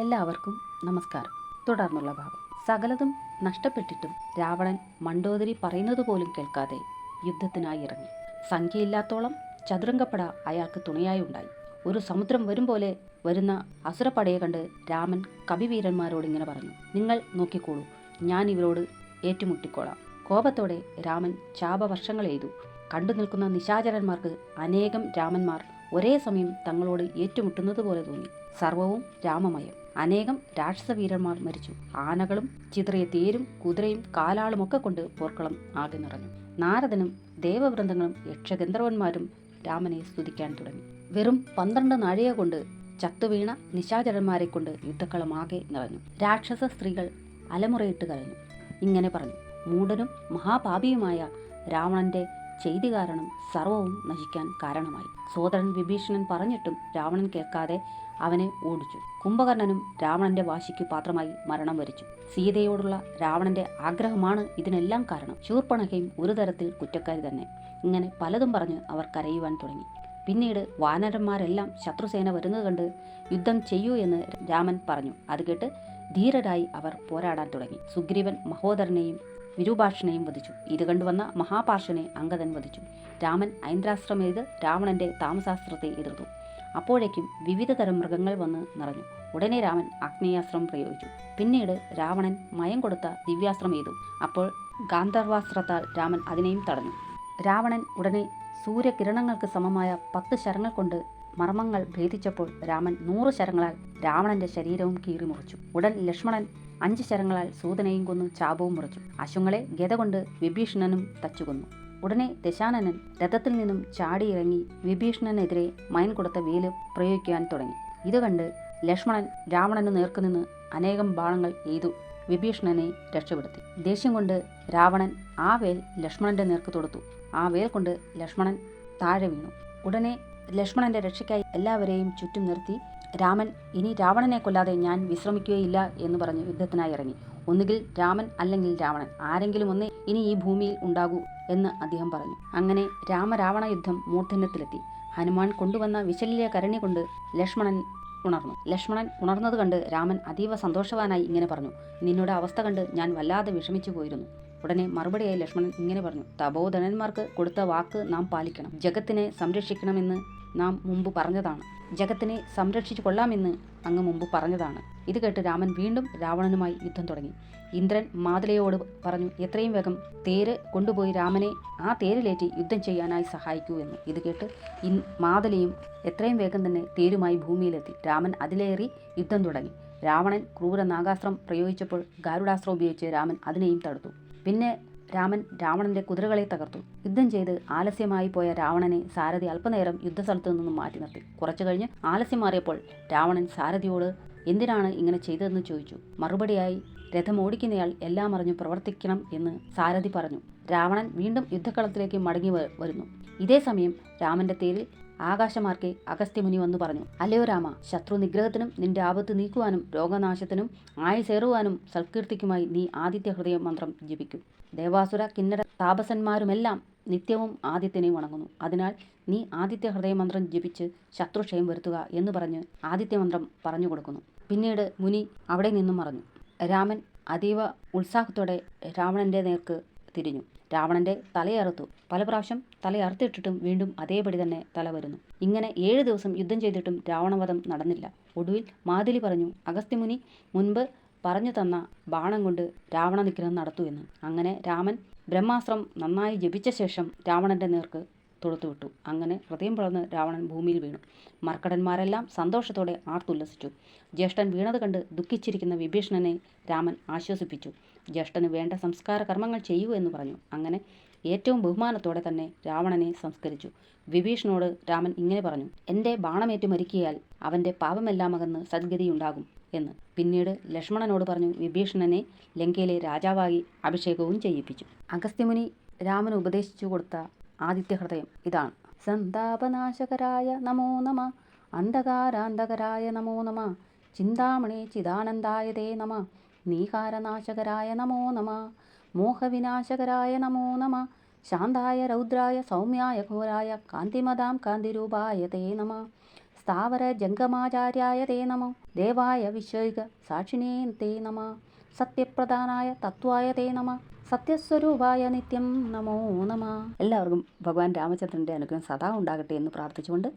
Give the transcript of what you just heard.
എല്ലാവർക്കും നമസ്കാരം. തുടർന്നുള്ള ഭാഗം. സകലതും നഷ്ടപ്പെട്ടിട്ടും രാവണൻ മണ്ടോദരി പറയുന്നത് പോലും കേൾക്കാതെ യുദ്ധത്തിനായി ഇറങ്ങി. സംഖ്യയില്ലാത്തോളം ചതുരംഗപ്പട അയാൾക്ക് തുണയായി ഉണ്ടായി. ഒരു സമുദ്രം വരും പോലെ വരുന്ന അസുരപ്പടയെ കണ്ട് രാമൻ കവിവീരന്മാരോട് ഇങ്ങനെ പറഞ്ഞു. നിങ്ങൾ നോക്കിക്കോളൂ ഞാൻ ഇവരോട് ഏറ്റുമുട്ടിക്കോളാം. കോപത്തോടെ രാമൻ ശാപവർഷങ്ങൾ എയ്തു. കണ്ടു നിൽക്കുന്ന നിശാചരന്മാർക്ക് അനേകം രാമന്മാർ ഒരേ സമയം തങ്ങളോട് ഏറ്റുമുട്ടുന്നത് പോലെ തോന്നി. സർവവും രാമമയം. അനേകം രാക്ഷസവീരന്മാർ മരിച്ചു. ആനകളും ചിതറിയ തേരും കുതിരയും കാലാളുമൊക്കെ കൊണ്ട് പോർക്കളം ആകെ നിറഞ്ഞു. നാരദനും ദേവവൃന്ദങ്ങളും യക്ഷഗന്ധർവന്മാരും രാമനെ സ്തുതിക്കാൻ തുടങ്ങി. വെറും പന്ത്രണ്ട് നാഴിക കൊണ്ട് ചത്തുവീണ നിശാചരന്മാരെ കൊണ്ട് യുദ്ധക്കളമാകെ നിറഞ്ഞു. രാക്ഷസ സ്ത്രീകൾ അലമുറയിട്ട് കരഞ്ഞു. ഇങ്ങനെ പറഞ്ഞു. മൂടനും മഹാപാപിയുമായ രാവണന്റെ ചെയ്തി കാരണം സർവവും നശിക്കാൻ കാരണമായി. സോദരൻ വിഭീഷണൻ പറഞ്ഞിട്ടും രാവണൻ കേൾക്കാതെ അവനെ ഓടിച്ചു. കുംഭകർണനും രാവണന്റെ വാശിക്ക് പാത്രമായി മരണം വരിച്ചു. സീതയോടുള്ള രാവണന്റെ ആഗ്രഹമാണ് ഇതിനെല്ലാം കാരണം. ശൂർപ്പണകയും ഒരു തരത്തിൽ കുറ്റക്കാരി തന്നെ. ഇങ്ങനെ പലതും പറഞ്ഞ് അവർ കരയുവാൻ തുടങ്ങി. പിന്നീട് വാനരന്മാരെല്ലാം ശത്രുസേന വരുന്നത് കണ്ട് യുദ്ധം ചെയ്യൂ എന്ന് രാമൻ പറഞ്ഞു. അത് കേട്ട് ധീരരായി അവർ പോരാടാൻ തുടങ്ങി. സുഗ്രീവൻ മഹോദരനെയും വിരൂപാക്ഷനെയും വധിച്ചു. ഇത് കണ്ടുവന്ന മഹാപാർഷനെ അങ്കദൻ വധിച്ചു. രാമൻ ഐന്ദ്രാസ്ത്രമെയ്ത് രാവണന്റെ താമസാസ്ത്രത്തെ എതിർത്തു. അപ്പോഴേക്കും വിവിധ തരം മൃഗങ്ങൾ വന്ന് നിറഞ്ഞു. ഉടനെ രാമൻ ആഗ്നേയാസ്ത്രം പ്രയോഗിച്ചു. പിന്നീട് രാവണൻ മയം കൊടുത്ത ദിവ്യാസ്ത്രം എയ്തു. അപ്പോൾ ഗാന്ധർവാസ്ത്രത്താൽ രാമൻ അതിനെയും തടഞ്ഞു. രാവണൻ ഉടനെ സൂര്യകിരണങ്ങൾക്ക് സമമായ പത്ത് ശരങ്ങൾ കൊണ്ട് മർമ്മങ്ങൾ ഭേദിച്ചപ്പോൾ രാമൻ നൂറ് ശരങ്ങളാൽ രാവണന്റെ ശരീരവും കീറിമുറിച്ചു ഉടൻ ലക്ഷ്മണൻ അഞ്ച് ശരങ്ങളാൽ സൂതനെയും കൊന്നു ചാപവും മുറിച്ചു. അശുങ്ങളെ ഗത കൊണ്ട് വിഭീഷണനും തച്ചുകൊന്നു. ഉടനെ ദശാനനൻ രഥത്തിൽ നിന്നും ചാടിയിറങ്ങി വിഭീഷണനെതിരെ മയൻ കൊടുത്ത വേൽ പ്രയോഗിക്കാൻ തുടങ്ങി. ഇത് കണ്ട് ലക്ഷ്മണൻ രാവണന് നേർക്കുനിന്ന് അനേകം ബാണങ്ങൾ എയ്തു. വിഭീഷണനെ രക്ഷപ്പെടുത്തി. ദേഷ്യം കൊണ്ട് രാവണൻ ആ വേൽ ലക്ഷ്മണന്റെ നേർക്ക് തൊടുത്തു. ആ വേൽ കൊണ്ട് ലക്ഷ്മണൻ താഴെ വീണു. ഉടനെ ലക്ഷ്മണന്റെ രക്ഷയ്ക്കായി എല്ലാവരെയും ചുറ്റും നിർത്തി രാമൻ ഇനി രാവണനെ കൊല്ലാതെ ഞാൻ വിശ്രമിക്കുകയില്ല എന്ന് പറഞ്ഞ് യുദ്ധത്തിനായി ഇറങ്ങി. ഒന്നുകിൽ രാമൻ അല്ലെങ്കിൽ രാവണൻ. ആരെങ്കിലും ഒന്നേ ഇനി ഈ ഭൂമിയിൽ ഉണ്ടാകൂ എന്ന് അദ്ദേഹം പറഞ്ഞു. അങ്ങനെ രാമരാവണ യുദ്ധം മൂർധന്യത്തിലെത്തി. ഹനുമാൻ കൊണ്ടുവന്ന വിശല്യ കരണി കൊണ്ട് ലക്ഷ്മണൻ ഉണർന്നു. ലക്ഷ്മണൻ ഉണർന്നത് കണ്ട് രാമൻ അതീവ സന്തോഷവാനായി ഇങ്ങനെ പറഞ്ഞു. നിന്നോട് അവസ്ഥ കണ്ട് ഞാൻ വല്ലാതെ വിഷമിച്ചു പോയിരുന്നു. ഉടനെ മറുപടിയായി ലക്ഷ്മണൻ ഇങ്ങനെ പറഞ്ഞു. തപോധനന്മാർക്ക് കൊടുത്ത വാക്ക് നാം പാലിക്കണം. ജഗത്തിനെ സംരക്ഷിക്കണമെന്ന് നാം മുമ്പ് പറഞ്ഞതാണ്. ജഗത്തിനെ സംരക്ഷിച്ചു കൊള്ളാമെന്ന് അങ്ങ് മുമ്പ് പറഞ്ഞതാണ്. ഇത് കേട്ട് രാമൻ വീണ്ടും രാവണനുമായി യുദ്ധം തുടങ്ങി. ഇന്ദ്രൻ മാതലയോട് പറഞ്ഞു എത്രയും വേഗം തേര് കൊണ്ടുപോയി രാമനെ ആ തേരിലേറ്റി യുദ്ധം ചെയ്യാനായി സഹായിക്കൂ എന്ന്. ഇത് കേട്ട് ഇൻ മാതലയും എത്രയും വേഗം തന്നെ തേരുമായി ഭൂമിയിലെത്തി. രാമൻ അതിലേറി യുദ്ധം തുടങ്ങി. രാവണൻ ക്രൂര നാഗാസ്ത്രം പ്രയോഗിച്ചപ്പോൾ ഗാരുഡാസ്ത്രം ഉപയോഗിച്ച് രാമൻ അതിനെയും തടുത്തു. പിന്നെ രാമൻ രാവണന്റെ കുതിരകളെ തകർത്തു. യുദ്ധം ചെയ്ത് ആലസ്യമായി പോയ രാവണനെ സാരഥി അല്പനേരം യുദ്ധസ്ഥലത്തു നിന്നും മാറ്റി നിർത്തി. കുറച്ചു കഴിഞ്ഞ് ആലസ്യം മാറിയപ്പോൾ രാവണൻ സാരഥിയോട് എന്തിനാണ് ഇങ്ങനെ ചെയ്തതെന്ന് ചോദിച്ചു. മറുപടിയായി രഥം ഓടിക്കുന്നയാൾ എല്ലാം അറിഞ്ഞു പ്രവർത്തിക്കണം എന്ന് സാരഥി പറഞ്ഞു. രാവണൻ വീണ്ടും യുദ്ധക്കളത്തിലേക്ക് മടങ്ങി വരുന്നു. ഇതേ സമയം രാമന്റെ തേരിൽ ആകാശമാർക്കെ അഗസ്ത്യമുനി വന്നു പറഞ്ഞു. അല്ലയോ രാമ ശത്രു നിഗ്രഹത്തിനും നിന്റെ ആപത്ത് നീക്കുവാനും രോഗനാശത്തിനും ആയുസേറുവാനും സൽകീർത്തിക്കുമായി നീ ആദിത്യ ഹൃദയ മന്ത്രം ജപിക്കും. ദേവാസുര കിന്നര താപസന്മാരുമെല്ലാം നിത്യവും ആദിത്യനെ വണങ്ങുന്നു. അതിനാൽ നീ ആദിത്യ ഹൃദയ മന്ത്രം ജപിച്ച് ശത്രുക്ഷയം വരുത്തുക എന്ന് പറഞ്ഞ് ആദിത്യമന്ത്രം പറഞ്ഞു കൊടുക്കുന്നു. പിന്നീട് മുനി അവിടെ നിന്നും മറഞ്ഞു. രാമൻ അതീവ ഉത്സാഹത്തോടെ രാവണന്റെ നേർക്ക് തിരിഞ്ഞു. രാവണന്റെ തലയറുത്തു. പല പ്രാവശ്യം തലയറുത്തിട്ടിട്ടും വീണ്ടും അതേപടി തന്നെ തല വരുന്നു. ഇങ്ങനെ ഏഴ് ദിവസം യുദ്ധം ചെയ്തിട്ടും രാവണവധം നടന്നില്ല. ഒടുവിൽ മാതിലി പറഞ്ഞു അഗസ്ത്യമുനി മുൻപ് പറഞ്ഞു തന്ന ബാണം കൊണ്ട് രാവണ നിഗ്രഹം നടത്തൂ എന്ന്. അങ്ങനെ രാമൻ ബ്രഹ്മാസ്ത്രം നന്നായി ജപിച്ച ശേഷം രാവണന്റെ നേർക്ക് തൊടുത്തുവിട്ടു അങ്ങനെ ഹൃദയം പിളർന്ന് രാവണൻ ഭൂമിയിൽ വീണു. മർക്കടന്മാരെല്ലാം സന്തോഷത്തോടെ ആർത്തുല്ലസിച്ചു. ജ്യേഷ്ഠൻ വീണത് കണ്ട് ദുഃഖിച്ചിരിക്കുന്ന വിഭീഷണനെ രാമൻ ആശ്വസിപ്പിച്ചു. ജ്യേഷ്ഠന് വേണ്ട സംസ്കാര കർമ്മങ്ങൾ ചെയ്യൂ എന്ന് പറഞ്ഞു. അങ്ങനെ ഏറ്റവും ബഹുമാനത്തോടെ തന്നെ രാവണനെ സംസ്കരിച്ചു. വിഭീഷണോട് രാമൻ ഇങ്ങനെ പറഞ്ഞു എന്റെ ബാണമേറ്റു മരിക്കിയാൽ അവന്റെ പാപമെല്ലാം അകന്ന് സദ്ഗതിയുണ്ടാകും എന്ന്. പിന്നീട് ലക്ഷ്മണനോട് പറഞ്ഞു വിഭീഷണനെ ലങ്കയിലെ രാജാവായി അഭിഷേകവും ചെയ്യിപ്പിച്ചു. അഗസ്ത്യമുനി രാമന് ഉപദേശിച്ചു കൊടുത്ത ആദിത്യ ഹൃദയം ഇതാണ്. സന്താപനാശകരായ നമോ നമ അന്ധകാരാന്ധകരായ നമോ നമ ചിന്താമണി ചിദാനന്ദായതേ നമ നീഹാരനാശകരായ നമോ നമ മോഹവിനാശകരായ നമോ നമ ശാന്തായ രൗദ്രായ സൗമ്യായ ഘോരായ കാന്തിമതാം കാന്തിരൂപായ തേ നമ സ്ഥാവര ജംഗമാചാര്യായ തേ നമോ ദേവായ വിശ്വൈക സാക്ഷിണേ തേ നമ സത്യപ്രധാനായ തത്വായ തേ നമ സത്യസ്വരൂപായ നിത്യം നമോ നമ. എല്ലാവർക്കും ഭഗവാൻ രാമചന്ദ്രന്റെ അനുഗ്രഹം സദാ ഉണ്ടാകട്ടെ എന്ന് പ്രാർത്ഥിച്ചുകൊണ്ട്